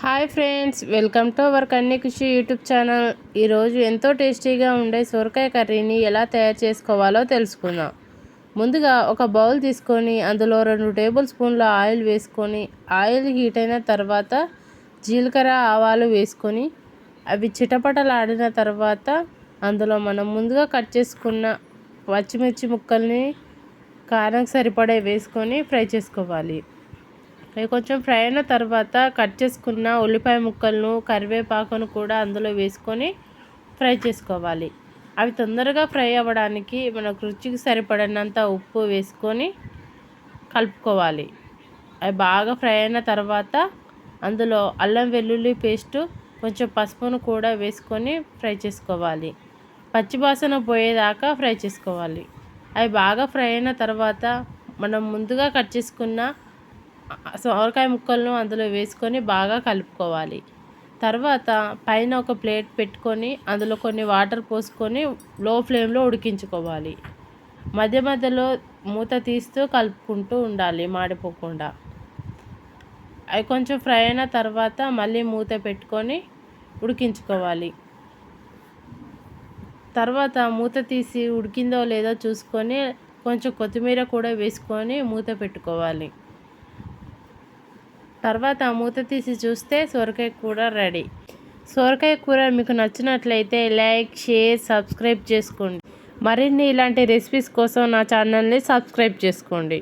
Hi friends welcome to our Kanni Krishi YouTube channel. ఈరోజు ఎంతో టేస్టీగా ఉండే సొరకాయ కర్రీని ఎలా తయారు చేసుకోవాలో తెలుసుకుందాం. ముందుగా ఒక బౌల్ తీసుకొని అందులో రెండు టేబుల్ స్పూన్ల ఆయిల్ వేసుకొని ఆయిల్ హీట్ అయిన తర్వాత జీలకర్ర ఆవాలు వేసుకొని అవి చిటపటలాడిన తర్వాత అందులో మనం ముందుగా కట్ చేసుకున్న పచ్చిమిర్చి ముక్కల్ని కారం సరిపడే వేసుకొని ఫ్రై చేసుకోవాలి. అవి కొంచెం ఫ్రై అయిన తర్వాత కట్ చేసుకున్న ఉల్లిపాయ ముక్కలను కరివేపాకును కూడా అందులో వేసుకొని ఫ్రై చేసుకోవాలి. అవి తొందరగా ఫ్రై అవ్వడానికి మనకు రుచికి సరిపడినంత ఉప్పు వేసుకొని కలుపుకోవాలి. అవి బాగా ఫ్రై అయిన తర్వాత అందులో అల్లం వెల్లుల్లి పేస్టు కొంచెం పసుపును కూడా వేసుకొని ఫ్రై చేసుకోవాలి. పచ్చివాసన పోయేదాకా ఫ్రై చేసుకోవాలి. అవి బాగా ఫ్రై అయిన తర్వాత మనం ముందుగా కట్ చేసుకున్న సొరకాయ ముక్కలను అందులో వేసుకొని బాగా కలుపుకోవాలి. తర్వాత పైన ఒక ప్లేట్ పెట్టుకొని అందులో కొన్ని వాటర్ పోసుకొని లో ఫ్లేమ్లో ఉడికించుకోవాలి. మధ్య మధ్యలో మూత తీస్తూ కలుపుకుంటూ ఉండాలి మాడిపోకుండా. అవి కొంచెం ఫ్రై అయిన తర్వాత మళ్ళీ మూత పెట్టుకొని ఉడికించుకోవాలి. తర్వాత మూత తీసి ఉడికిందో లేదో చూసుకొని కొంచెం కొత్తిమీర కూడా వేసుకొని మూత పెట్టుకోవాలి. తర్వాత మూత తీసి చూస్తే సొరకాయ కూర రెడీ. సొరకాయ కూర మీకు నచ్చినట్లయితే లైక్ షేర్ సబ్స్క్రైబ్ చేసుకోండి. మరిన్ని ఇలాంటి రెసిపీస్ కోసం నా ఛానల్ని సబ్స్క్రైబ్ చేసుకోండి.